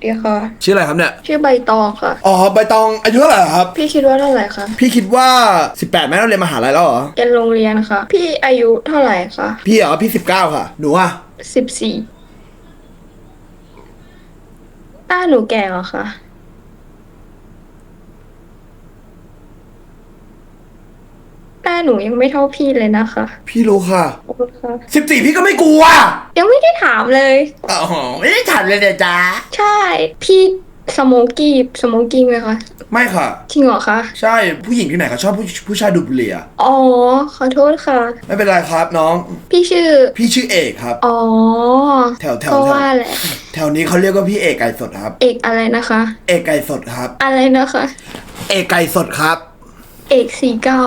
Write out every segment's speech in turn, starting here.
เดียวค่ะ ชื่ออะไรครับเนี่ย ชื่อใบตองค่ะ อ๋อ ใบตองอายุเท่าไหร่ครับ พี่คิดว่าเท่าไหร่คะ พี่คิดว่า 18แม่เราเรียนมหาลัยแล้วเหรอ เรียนโรงเรียนค่ะ พี่อายุเท่าไหร่คะพี่เหรอพี่ 19 ค่ะ หนูอะ สิบสี่ต้าหนูแก่เหรอคะ หน้าหนูยังไม่เท่าพี่เลยนะคะพี่รู้ค่ะขอบคุณค่ะ14พี่ก็ไม่กลัวยังไม่ได้ถามเลย อ๋อไม่ได้ถามเลยเดี๋ยวจ้าใช่ พี่สโมกี้สโมกี้ไหมคะไม่ค่ะ จริงเหรอคะใช่ผู้หญิงที่ไหนเขาชอบผู้ผู้ชายดูดบุหรี่อะอ๋อขอโทษค่ะ ไม่เป็นไรครับน้อง พี่ชื่อ พี่ชื่อเอกครับ อ๋อแถวแถวก็แถวว่าแหละแถวนี้เขาเรียกว่าพี่เอกไก่สดครับ เอกอะไรนะคะ เอกไก่สดครับ อะไรนะคะ เอกไก่สดครับ เอกสี่เก้า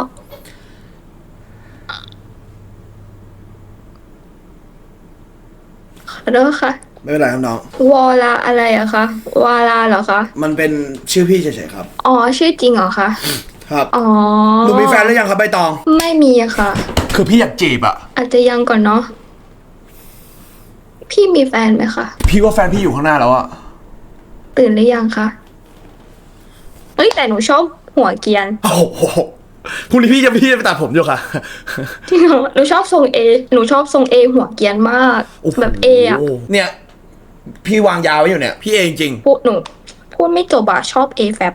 ขอโทษค่ะ ไม่เป็นไรครับน้อง วอลาอะไรอะคะ วาลาเหรอคะ มันเป็นชื่อพี่เฉยๆครับ อ๋อ ชื่อจริงเหรอคะ ครับอ๋อหนูมีแฟนหรือยังครับใบตอง ไม่มีอะค่ะ คือพี่อยากจีบอะอาจจะยังก่อนเนาะ พี่มีแฟนไหมคะ พี่ว่าแฟนพี่อยู่ข้างหน้าแล้วอะตื่นหรือยังคะเฮ้ยแต่หนูชอบหัวเกรียน โอ้โห พรุ่งนี้พี่จะพี่จะไปตัดผมอยู่ค่ะจริงเหรอหนูชอบทรงเอหนูชอบทรงเอหัวเกรียนมาก โอ้โหแบบเออะเนี่ย พี่วางยาวไว้อยู่เนี่ย พี่เองจริงพูดหนู พูดไม่จบอะชอบเอแฟบ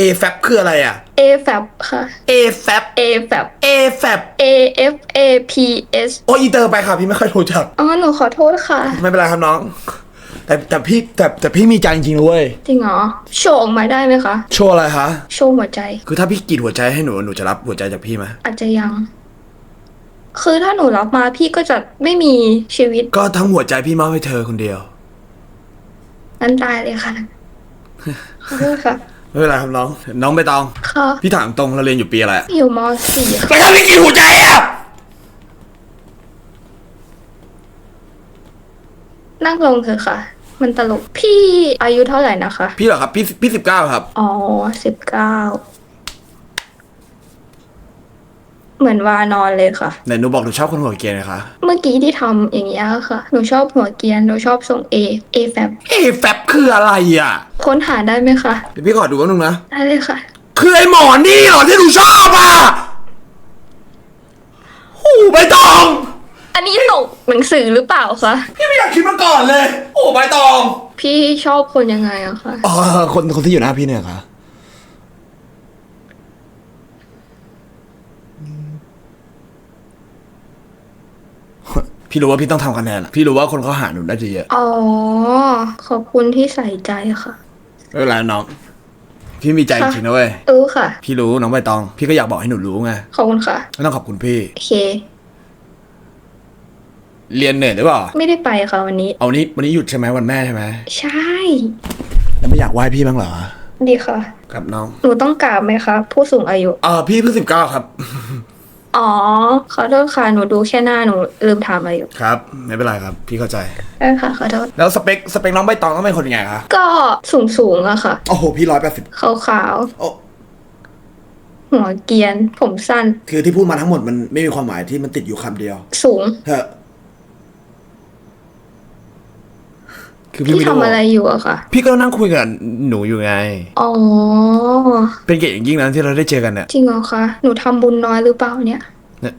A f a b คืออะไรอะเอแฟบค่ะ A f a b เอแฟบ A f a b A F A P S โออีเตอร์ไปค่ะ พี่ไม่ค่อยรู้จัก อ๋อหนูขอโทษค่ะ ไม่เป็นไรครับน้อง แต่แต่พี่แต่แต่พี่มีใจจริงๆนะเว้ย จริงเหรอ โชว์ออกมาได้ไหมคะ โชว์อะไรคะ โชว์หัวใจ คือถ้าพี่กรีดหัวใจให้หนูหนูจะรับหัวใจจากพี่ไหมอาจจะยัง คือถ้าหนูรับมาพี่ก็จะไม่มีชีวิตก็ทั้งหัวใจพี่มอบให้เธอคนเดียว นั้นตายเลยค่ะขอโทษค่ะไม่เป็นไรครับน้อง น้องใบตอง ค่ะพี่ถามตรงเราเรียนอยู่ปีอะไรอะอยู่มสี่ค่ะไปทำพี่กรีดหัวใจอะนั่งลงเถอะค่ะ มันตลก พี่อายุเท่าไหร่นะคะ พี่เหรอครับ พี่พี่สิบเก้าครับ อ๋อสิบเก้าเหมือนวานอนเลยค่ะ ไหนหนูบอกหนูชอบคนหัวเกรียนนะคะ เมื่อกี้ที่ทำอย่างเงี้ยค่ะ หนูชอบหัวเกรียน หนูชอบทรงเอเอแฟบ A f a b คืออะไรอะค้นหาได้ไหมคะ เดี๋ยวพี่ขอดูแป๊บนึงนะ ได้เลยค่ะ คือไอ้หมอนี่เหรอที่หนูชอบอะหูใบตอง อันนี้ตกหนังสือหรือเปล่าคะ พี่ไม่อยากคิดมาก่อนเลย โอ้ใบตองพี่ชอบคนยังไงอะคะอ๋อคนคนที่อยู่หน้าพี่เนี่ยคะพี่รู้ว่าพี่ต้องทำคะแนนอะพี่รู้ว่าคนเขาหาหนูได้จะเยอะอ๋อ ขอบคุณที่ใส่ใจค่ะ ไม่เป็นไรน้อง พี่มีใจจริงๆนะเว้ย รู้ค่ะ พี่รู้น้องใบตอง พี่ก็อยากบอกให้หนูรู้ไงขอบคุณค่ะ ไม่ต้องขอบคุณพี่ โอเค เรียนเหนื่อยหรือเปล่าไม่ได้ไปค่ะวันนี้ เอาวันนี้วันนี้หยุดใช่ไหมวันแม่ใช่ไหมใช่ แล้วไม่อยากไหว้พี่บ้างเหรอ ดีค่ะ ครับน้อง หนูต้องกราบไหมคะผู้สูงอายุ เออพี่เพิ่งสิบเก้าครับ อ๋อ ขอโทษค่ะ หนูดูแค่หน้าหนูลืมถามอายุครับ ไม่เป็นไรครับ พี่เข้าใจได้ค่ะขอโทษ แล้วสเปคสเปคน้องใบตองต้องเป็นคนยังไงคะก็สูงสูงๆอะค่ะ โอ้โหพี่ร้อยแปดสิบขาวขาวโอ้ๆหัวเกรียน ผมสั้นคือที่พูดมาทั้งหมดมันไม่มีความหมายที่มันติดอยู่คำเดียว สูง เถอะ คือพี่พี่ไม่ทำรู้อะไรอยู่อะค่ะ พี่ก็นั่งคุยกับหนูอยู่ไง อ๋อ เป็นเกียรติอย่างยิ่งนะที่เราได้เจอกันเนี่ยจริงเหรอคะ หนูทำบุญน้อยหรือเปล่าเนี่ย เนี่ย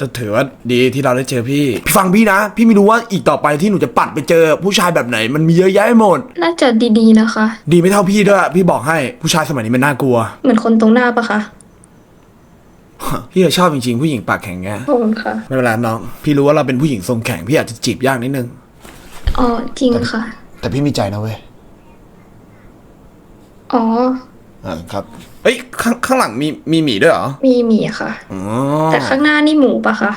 ก็ถือว่าดีที่เราได้เจอพี่ฟังพี่นะ พี่ไม่รู้ว่าอีกต่อไปที่หนูจะปัดไปเจอ ผู้ชายแบบไหน มันมีเยอะแยะไปหมด น่าจะดีๆนะคะ ดีไม่เท่าพี่ด้วยพี่บอกให้ผู้ชายสมัยนี้มันน่ากลัว เหมือนคนตรงหน้าปะคะ พี่ก็ชอบจริงๆผู้หญิงปากแข็งไงขอบคุณค่ะ ไม่เป็นไรน้อง พี่รู้ว่าเราเป็นผู้หญิงทรงแข็งพี่อาจจะจีบยากนิดนึง อ๋อจริงค่ะ แต่พี่มีใจนะเว้ยอ๋อ อ่าครับ เอ้ยข้างข้างหลังมีมีหมีด้วยเหรอมีหมีค่ะ อ๋อแต่ข้างหน้านี่หมูปะคะ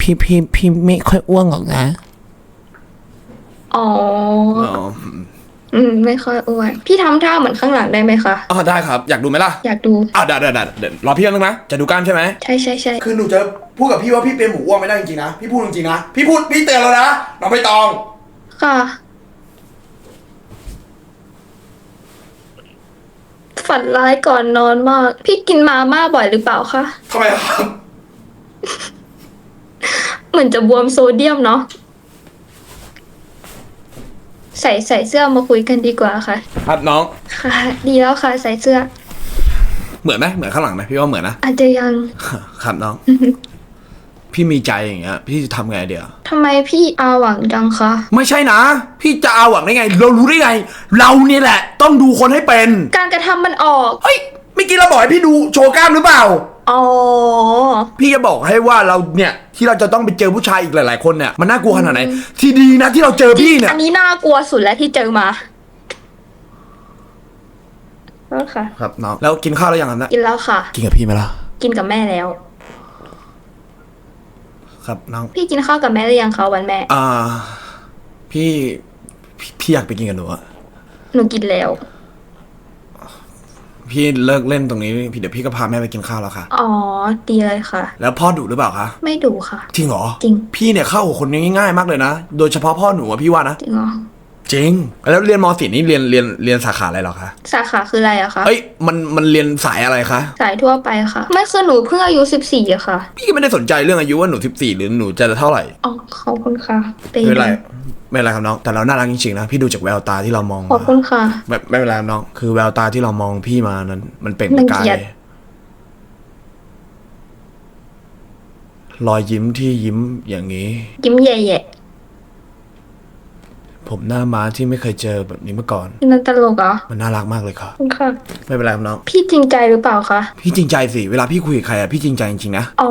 พี่พี่พี่ไม่ค่อยอ้วนหรอกนะ อ๋อ อ๋อ อืม ไม่ค่อยอ้วนพี่ทำท่าเหมือนข้างหลังได้ไหมคะ อ๋อได้ครับ อยากดูไหมล่ะอยากดู อ่าได้ได้ได้เดี๋ยวรอพี่แป๊บนึงนะ จะดูกล้ามใช่ไหมใช่ใช่ใช่คือหนูจะพูดกับพี่ว่าพี่เป็นหมูอ้วนไม่ได้จริงๆนะ พี่พูดจริงๆนะ พี่พูดพี่เตือนแล้วนะน้องใบตอง ค่ะ ฝันร้ายก่อนนอนมาก พี่กินมาม่าบ่อยหรือเปล่าคะ ทำไมครับ เหมือนจะบวมโซเดียมเนาะ ใส่ใส่เสื้อมาคุยกันดีกว่าค่ะ ครับน้อง ค่ะ ดีแล้วค่ะ ใส่เสื้อ เหมือนไหมเหมือนข้างหลังไหมพี่ว่าเหมือนนะ อาจจะยัง ครับน้อง พี่มีใจอย่างเงี้ย พี่จะทำไงเดี๋ยว ทำไมพี่อาหวังจังคะ ไม่ใช่นะ พี่จะเอาหวังได้ไง เรารู้ได้ไง เราเนี่ยแหละ ต้องดูคนให้เป็น การกระทำมันออก เฮ้ยเมื่อกี้เราบอกให้พี่ดูโชว์กล้ามหรือเปล่า อ๋อ พี่จะบอกให้ว่าเราเนี่ยที่เราจะต้องไปเจอผู้ชายอีกหลาย ๆ คนเนี่ยมันน่ากลัวขนาดไหน ที่ดีนะที่เราเจอพี่เนี่ย อันนี้น่ากลัวสุดแล้วที่เจอมาแล้วค่ะ ครับน้องแล้วกินข้าวแล้วยังครับนะกินแล้วค่ะ กินกับพี่ไหมล่ะกินกับแม่แล้ว ครับน้องพี่กินข้าวกับแม่หรือยังคะวันแม่ อ่าพี่พี่พี่อยากไปกินกับหนูอะหนูกินแล้ว พี่เลิกเล่นตรงนี้พี่เดี๋ยวพี่ก็พาแม่ไปกินข้าวแล้วค่ะ อ๋อ ดีเลยค่ะ แล้วพ่อดุหรือเปล่าคะไม่ดูค่ะ จริงเหรอจริงพี่เนี่ยเข้ากับคนง่ายๆมากเลยนะ โดยเฉพาะพ่อหนูอะพี่ว่านะ จริงเหรอ จริง แล้วเรียนมสี่นี่เรียนเรียนเรียนสาขาอะไรเหรอคะสาขาคืออะไรอะคะเอ้ยมันมันเรียนสายอะไรคะสายทั่วไปค่ะ ไม่คือหนูเพิ่งอายุสิบสี่อะค่ะ พี่ก็ไม่ได้สนใจเรื่องอายุว่าหนูสิบสี่หรือหนูจะเท่าไหร่อ๋อขอบคุณค่ะตีไม่เป็นไรไม่เป็นไรครับน้อง แต่เราน่ารักจริงๆนะพี่ดูจากแววตาที่เรามองขอบมาคุณค่ะไม่ไม่เป็นไรครับน้อง คือแววตาที่เรามองพี่มานั้น มันเปล่งมัประนกาเกลียยดรอยยิ้มที่ยิ้มอย่างนี้ ยิ้มแย่ ผมหน้าม้าที่ไม่เคยเจอแบบนี้มาก่อนๆนั่นตลกเหรอมันน่ารักมากเลยค่ะขอบคุณค่ะ ไม่เป็นไรครับน้อง พี่จริงใจหรือเปล่าคะ พี่จริงใจสิ เวลาพี่คุยกับใครอะพี่จริงใจจริงๆนะ อ๋อ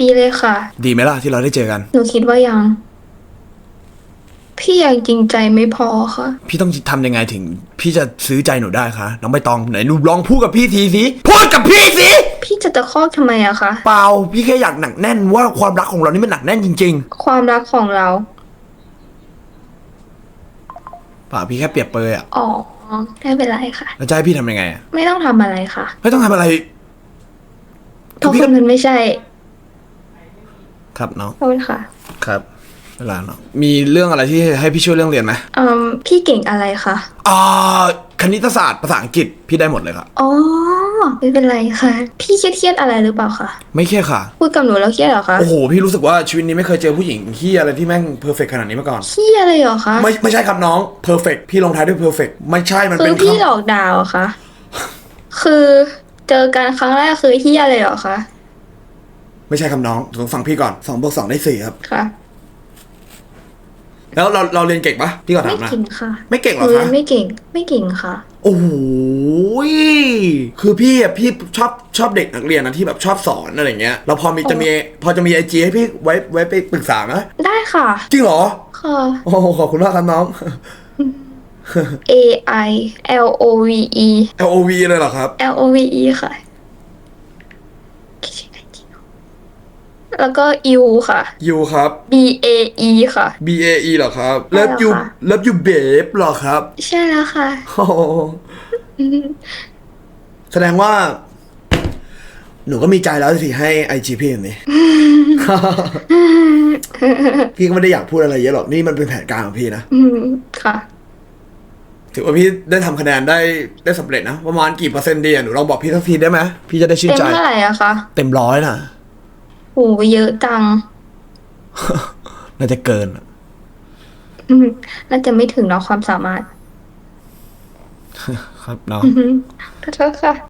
ดีเลยค่ะ ดีไหมล่ะที่เราได้เจอกัน หนูคิดว่ายัง พี่ยังจริงใจไม่พอค่ะ พี่ต้องทำยังไงถึง พี่จะซื้อใจหนูได้คะน้องใบตองไหนหนูลองพูดกับพี่ทีสิ พูดกับพี่สิ พี่จะตะคอกทำไมอะคะ เปล่า พี่แค่อยากหนักแน่นว่าความรักของเรานี่มันหนักแน่นจริงความรักของเรา ๆเป ล่าพี่แค่เปรียบเปรยอะอ๋อไม่เป็นไรค่ะ แล้วจะให้พี่ทำยังไงอะไม่ต้องทำอะไรค่ะไม่ต้องทำอะไร เพราะพี่คุก็ณมันไม่ใช่ครับน้องขอบคุณค่ะครับเวลาเนาะมีเรื่องอะไรที่ให้พี่ช่วยเรื่องเรียนไหมอืมพี่เก่งอะไรคะอ่าคณิตศาสตร์ภาษาอังกฤษพี่ได้หมดเลยครับ อ๋อ ไม่เป็นไรค่ะ พี่เครียดเครียดๆอะไรหรือเปล่าคะไม่เครียดค่ะ พูดกับหนูแล้วเครียดเหรอคะโอ้โห พี่รู้สึกว่าชีวิตนี้ไม่เคยเจอผู้หญิงที่อะไรที่แม่งเพอร์เฟกขนาดนี้มาก่อน เครียดเลยเหรอคะไม่ไม่ใช่ครับน้องเพอร์เฟกพี่ลงท้ายด้วยเพอร์เฟกไม่ใช่มันคืเป็อนพี่หลคำอกดาวอะคะคือเจอกันครั้งแรกคือเฮียเลยเหรอคะไม่ใช่ครับน้องต้องฟังพี่ก่อนสองบวกสองได้สี่ครับค่ะ แล้วเราเราเรียนเก่งปะพี่ก็ถาไม่มนะ เก่งค่ะไม่เก่งเหรอหนูคะไม่เก่ง ไม่เก่งค่ะ โอ้โหยคือพี่อะพี่ชอบชอบเด็กนักเรียนนะที่แบบชอบสอนอะไรเงี้ยเราพอมีจะมีพอจะมีไอจีให้พี่ไว้ไว้ไปปรึกษาไหมได้ค่ะ จริงเหรอ ค่ะ โอ้โหขอบคุณมากครับน้อง A I L O V E L O V เลยเหรอครับ L O V E ค่ะ แล้วก็ U ค่ะ ยูครับ B A E ค่ะ B A E เหรอครับใช่ Love แล้ว you ค่ะ Love you babe เหรอครับใช่แล้วค่ะ โอ้โหแสดงว่า หนูก็มีใจแล้วสิให้ไอจีพี่แบบนี้ พี่ก็ไม่ได้อยากพูดอะไรเยอะหรอกนี่มันเป็นแผนการของพี่นะ อืมค่ะ ถือว่าพี่ได้ทำคะแนนได้ได้สำเร็จนะ ประมาณกี่เปอร์เซ็นต์ดีอะหนูลองบอกพี่สักทีได้ไหมพี่จะได้ชื่นเต็มใจ เท่าไหร่อะคะ เต็มร้อยนะ โหเยอะจัง น่าจะเกินอะอืมน่าจะไม่ถึงเนาะความสามารถ ครับเนาะอืมขอโทษค่ะ